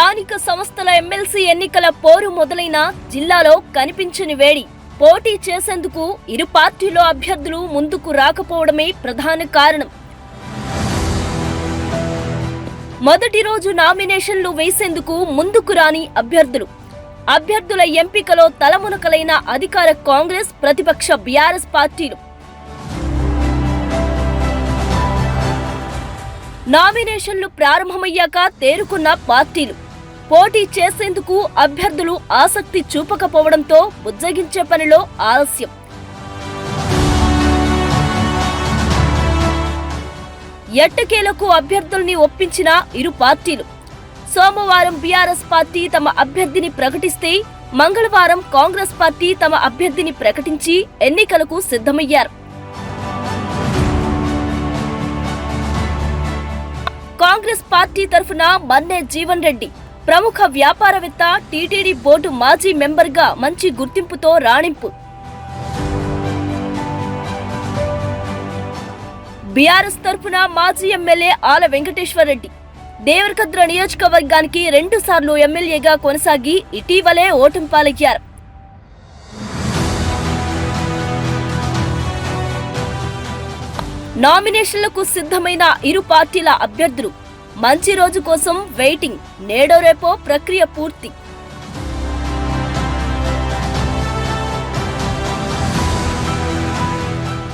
స్థానిక సంస్థల ఎమ్మెల్సీ ఎన్నికల పోరు మొదలైన జిల్లాలో కనిపించని వేడి. పోటీ చేసేందుకు ఇరు పార్టీల అభ్యర్థులు ముందుకు రాకపోవడమే ప్రధాన కారణం. మొదటి రోజు నామినేషన్లు వేసేందుకు ముందుకు రాని అభ్యర్థులు. అభ్యర్థుల ఎంపికలో తలమునకలైన అధికార కాంగ్రెస్ ప్రతిపక్ష బీఆర్ఎస్ పార్టీలు. నామినేషన్లు ప్రారంభమయ్యాక తేరుకున్న పార్టీలు. పోటీ చేసేందుకు అభ్యర్థులు ఆసక్తి చూపకపోవడంతో బుజ్జగించే పనిలో ఆలస్యం. ఎట్టకేలకు అభ్యర్థుల్ని ఒప్పించిన ఇరు పార్టీలు. సోమవారం బీఆర్ఎస్ పార్టీ తమ అభ్యర్థిని ప్రకటిస్తే మంగళవారం కాంగ్రెస్ పార్టీ తమ అభ్యర్థిని ప్రకటించి ఎన్నికలకు సిద్ధమయ్యారు. కాంగ్రెస్ పార్టీ తరఫున మన్నే జీవన్ రెడ్డి. ప్రముఖ వ్యాపారవేత్త టీటీడీ బోర్డు మాజీ మెంబర్గా మంచి గుర్తింపుతో రాణింపు. బీఆర్ఎస్ తరఫున మాజీ ఎమ్మెల్యే ఆల వెంకటేశ్వరరెడ్డి. దేవరకద్ర నియోజకవర్గానికి రెండుసార్లు ఎమ్మెల్యేగా కొనసాగి ఇటీవలే ఓటమి పాలయ్యారు. నామినేషన్లకు సిద్ధమైన ఇరు పార్టీల అభ్యర్థులు మంచి రోజు కోసం వెయిటింగ్. నేడో రేపో ప్రక్రియ పూర్తి.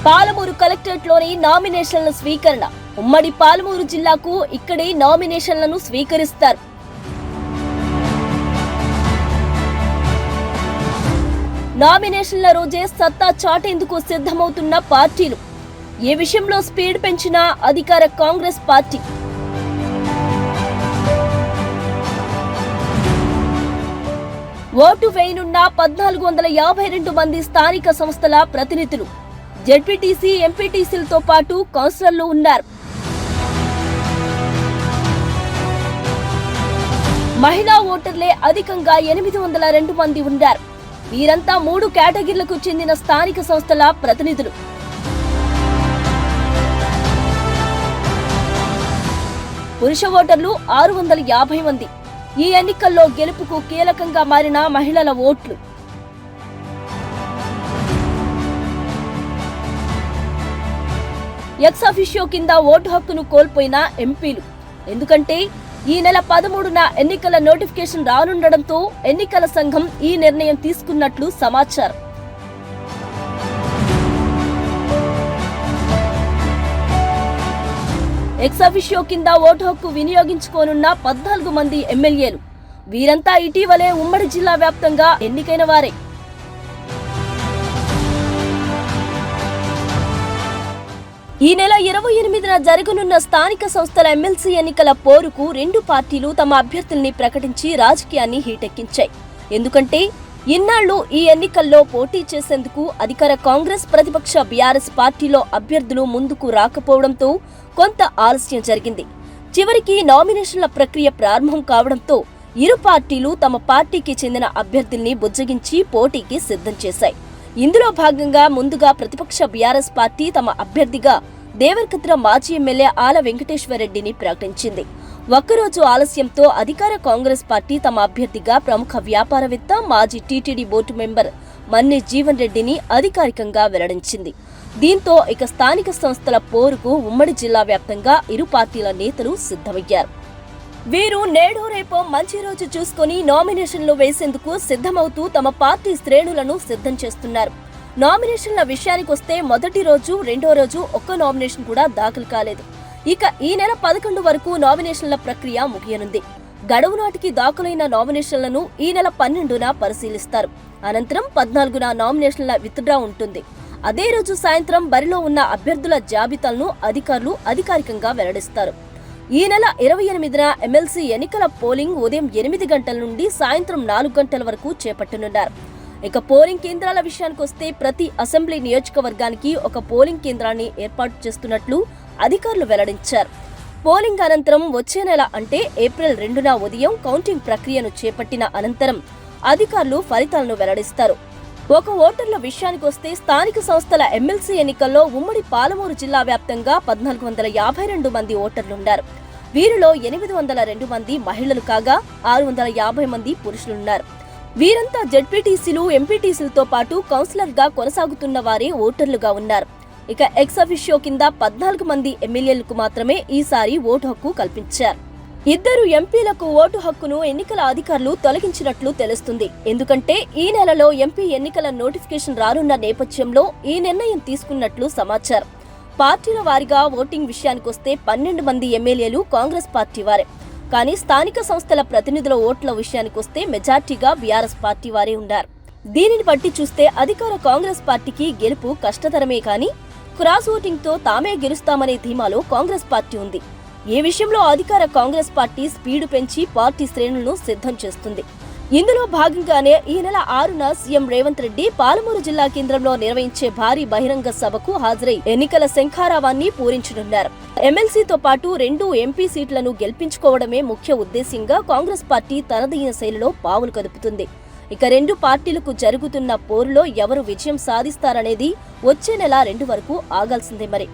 పాలమూరు కలెక్టరేట్లోని నామినేషన్ల స్వీకరణ. ఉమ్మడి పాలమూరు జిల్లాకు ఇక్కడే నామినేషన్లను స్వీకరిస్తారు. నామినేషన్ల రోజే సత్తా చాటేందుకు సిద్ధమవుతున్న పార్టీలు. ఏ విషయంలో స్పీడ్ పెంచినా అధికార కాంగ్రెస్ పార్టీ. ఓటు వేయనున్న పద్నాలుగు వందల యాభై రెండు మంది స్థానిక సంస్థల ప్రతినిధులు. జెడ్పీటీసీ ఎంపీటీసీలతో పాటు కౌన్సిలర్లు ఉన్నారు. మహిళా ఓటర్లే అధికంగా ఎనిమిది వందల రెండు మంది ఉన్నారు. వీరంతా మూడు కేటగిరీలకు చెందిన స్థానిక సంస్థల ప్రతినిధులు. పురుష ఓటర్లు ఆరు వందల యాభై మంది. ఈ ఎన్నికల్లో గెలుపుకు కీలకంగా మారిన మహిళల ఓట్లు. ఎక్స్ అఫిషియో కింద ఓటు హక్కును కోల్పోయిన ఎంపీలు. ఎందుకంటే ఈ నెల పదమూడున ఎన్నికల నోటిఫికేషన్ రానుండడంతో ఎన్నికల సంఘం ఈ నిర్ణయం తీసుకున్నట్లు సమాచారం. ఎక్సఫిషియో కింద ఓటు హక్కు వినియోగించుకోనున్న పద్నాలుగు మంది ఎమ్మెల్యేలు. వీరంతా ఇటీవలే ఉమ్మడి జిల్లా వ్యాప్తంగా ఎన్నికైన వారే. ఈ నెల ఇరవై ఎనిమిదిన జరగనున్న స్థానిక సంస్థల ఎమ్మెల్సీ ఎన్నికల పోరుకు రెండు పార్టీలు తమ అభ్యర్థుల్ని ప్రకటించి రాజకీయాన్ని హీటెక్కించాయి. ఎందుకంటే ఇన్నాళ్ళు ఈ ఎన్నికల్లో పోటీ చేసేందుకు అధికార కాంగ్రెస్ ప్రతిపక్ష బీఆర్ఎస్ పార్టీలో అభ్యర్థులు ముందుకు రాకపోవడంతో కొంత ఆలస్యం జరిగింది. చివరికి నామినేషన్ల ప్రక్రియ ప్రారంభం కావడంతో ఇరు పార్టీలు తమ పార్టీకి చెందిన అభ్యర్థుల్ని బుజ్జగించి పోటీకి సిద్ధం చేశాయి. ఇందులో భాగంగా ముందుగా ప్రతిపక్ష బీఆర్ఎస్ పార్టీ తమ అభ్యర్థిగా దేవరకద్ర మాజీ ఎమ్మెల్యే ఆల వెంకటేశ్వరరెడ్డిని ప్రకటించింది. ఒక్కరోజు ఆలస్యంతో అధికార కాంగ్రెస్ పార్టీ తమ అభ్యర్థిగా ప్రముఖ వ్యాపారవేత్త మాజీ TTD board member Manne Jeevan రెడ్డిని అధికారికంగా వెల్లడించింది. దీంతో ఇక స్థానిక సంస్థల పోరుకు ఉమ్మడి జిల్లా వ్యాప్తంగా ఇరు పార్టీల నేతలు సిద్ధమయ్యారు. వీరు నేడు రేపో మంచి రోజు చూసుకొని నామినేషన్లు వేసేందుకు సిద్ధమవుతూ తమ పార్టీ శ్రేణులను సిద్ధం చేస్తున్నారు. నామినేషన్ల విషయానికొస్తే మొదటి రోజు రెండో రోజు ఒక్క నామినేషన్ కూడా దాఖలు కాలేదు. ఇక ఈ నెల పదకొండు వరకు నామినేషన్ల ప్రక్రియ ముగియనుంది. గడువు నాటికి దాఖలైన నామినేషన్లను ఈ నెల పన్నెండున పరిశీలిస్తారు. అనంతరం పద్నాలుగున నామినేషన్ల విత్డ్రా ఉంటుంది. అదే రోజు సాయంత్రం బరిలో ఉన్న అభ్యర్థుల జాబితాలను అధికారులు అధికారికంగా వెల్లడిస్తారు. ఈ నెల ఇరవై ఎనిమిదిన ఎమ్మెల్సీ ఎన్నికల పోలింగ్ ఉదయం ఎనిమిది గంటల నుండి సాయంత్రం నాలుగు గంటల వరకు చేపట్టనున్నారు. ఇక పోలింగ్ కేంద్రాల విషయానికొస్తే ప్రతి అసెంబ్లీ నియోజకవర్గానికి ఒక పోలింగ్ కేంద్రాన్ని ఏర్పాటు చేస్తున్నట్లు అధికారులు వెల్లడించారు. పోలింగ్ అనంతరం వచ్చే నెల అంటే ఏప్రిల్ రెండున ఉదయం కౌంటింగ్ ప్రక్రియను చేపట్టిన అనంతరం అధికారులు ఫలితాలను వెల్లడిస్తారు. ఒక ఓటర్ల విషయానికొస్తే స్థానిక సంస్థల ఎమ్మెల్సీ ఎన్నికల్లో ఉమ్మడి పాలమూరు జిల్లా వ్యాప్తంగా పద్నాలుగు వందల యాభై రెండు మంది ఓటర్లున్నారు. వీరిలో ఎనిమిది వందల రెండు మంది మహిళలు కాగా ఆరు వందల యాభై మంది పురుషులున్నారు. వీరంతా జెడ్పీటీసీలు ఎంపీటీసీలతో పాటు కౌన్సిలర్గా కొనసాగుతున్న వారే ఓటర్లుగా ఉన్నారు. ఇక ఎక్స్ అఫిషియో కింద పద్నాలుగు మంది ఎమ్మెల్యేలకు మాత్రమే ఈసారి ఓటు హక్కు కల్పించారు. ఇద్దరు ఎంపీలకు ఓటు హక్కును ఎన్నికల అధికారులు తొలగించినట్లు తెలుస్తుంది. ఎందుకంటే ఈ నెలలో ఎంపీ ఎన్నికల నోటిఫికేషన్ రానున్న నేపథ్యంలో ఈ నిర్ణయం తీసుకున్నట్లు సమాచారం. పార్టీల వారిగా ఓటింగ్ విషయానికొస్తే పన్నెండు మంది ఎమ్మెల్యేలు కాంగ్రెస్ పార్టీ వారే. కానీ స్థానిక సంస్థల ప్రతినిధుల ఓట్ల విషయానికొస్తే మెజార్టీగా బీఆర్ఎస్ పార్టీ వారే ఉన్నారు. దీనిని బట్టి చూస్తే అధికార కాంగ్రెస్ పార్టీకి గెలుపు కష్టతరమే కానీ క్రాస్ ఓటింగ్తో తామే గెలుస్తామనే ధీమాలో కాంగ్రెస్ పార్టీ ఉంది. ఈ విషయంలో అధికార కాంగ్రెస్ పార్టీ స్పీడు పెంచి పార్టీ శ్రేణులను సిద్ధం చేస్తుంది? ఇందులో భాగంగానే ఈ నెల ఆరున సీఎం రేవంత్ రెడ్డి పాలమూరు జిల్లా కేంద్రంలో నిర్వహించే భారీ బహిరంగ సభకు హాజరై ఎన్నికల శంఖారావాన్ని పూరించనున్నారు. ఎమ్మెల్సీతో పాటు రెండు ఎంపీ సీట్లను గెలిపించుకోవడమే ముఖ్య ఉద్దేశ్యంగా కాంగ్రెస్ పార్టీ తనదైన శైలిలో పావులు కదుపుతుంది. ఇక రెండు పార్టీలకు జరుగుతున్న పోరులో ఎవరు విజయం సాధిస్తారనేది వచ్చే నెల రెండు వరకు ఆగాల్సిందే మరి.